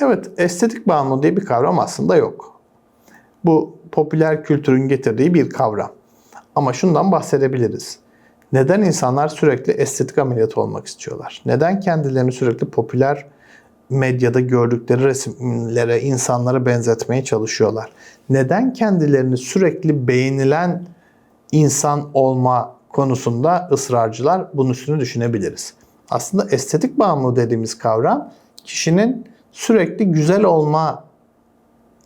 Evet, estetik bağımlılığı diye bir kavram aslında yok. Bu popüler kültürün getirdiği bir kavram. Ama şundan bahsedebiliriz. Neden insanlar sürekli estetik ameliyatı olmak istiyorlar? Neden kendilerini sürekli popüler medyada gördükleri resimlere, insanlara benzetmeye çalışıyorlar? Neden kendilerini sürekli beğenilen insan olma konusunda ısrarcılar? Bunun üstünü düşünebiliriz. Aslında estetik bağımlılığı dediğimiz kavram kişinin sürekli güzel olma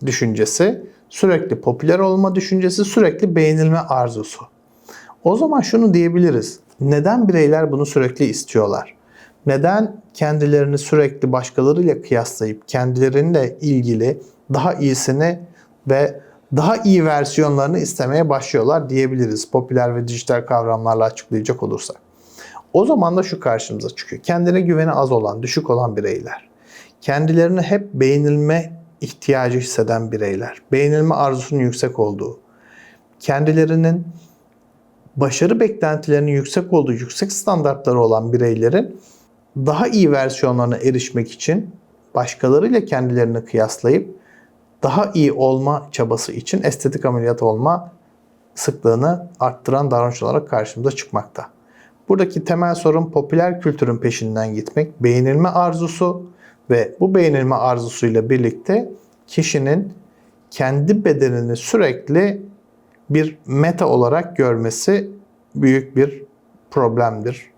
düşüncesi, sürekli popüler olma düşüncesi, sürekli beğenilme arzusu. O zaman şunu diyebiliriz. Neden bireyler bunu sürekli istiyorlar? Neden kendilerini sürekli başkalarıyla kıyaslayıp kendileriyle ilgili daha iyisini ve daha iyi versiyonlarını istemeye başlıyorlar diyebiliriz. Popüler ve dijital kavramlarla açıklayacak olursak. O zaman da şu karşımıza çıkıyor. Kendine güveni az olan, düşük olan bireyler. Kendilerini hep beğenilme ihtiyacı hisseden bireyler. Beğenilme arzusunun yüksek olduğu. Kendilerinin başarı beklentilerinin yüksek olduğu, yüksek standartları olan bireylerin daha iyi versiyonlarına erişmek için başkalarıyla kendilerini kıyaslayıp daha iyi olma çabası için estetik ameliyat olma sıklığını arttıran davranış olarak karşımıza çıkmakta. Buradaki temel sorun popüler kültürün peşinden gitmek, beğenilme arzusu ve bu beğenilme arzusuyla birlikte kişinin kendi bedenini sürekli bir meta olarak görmesi büyük bir problemdir.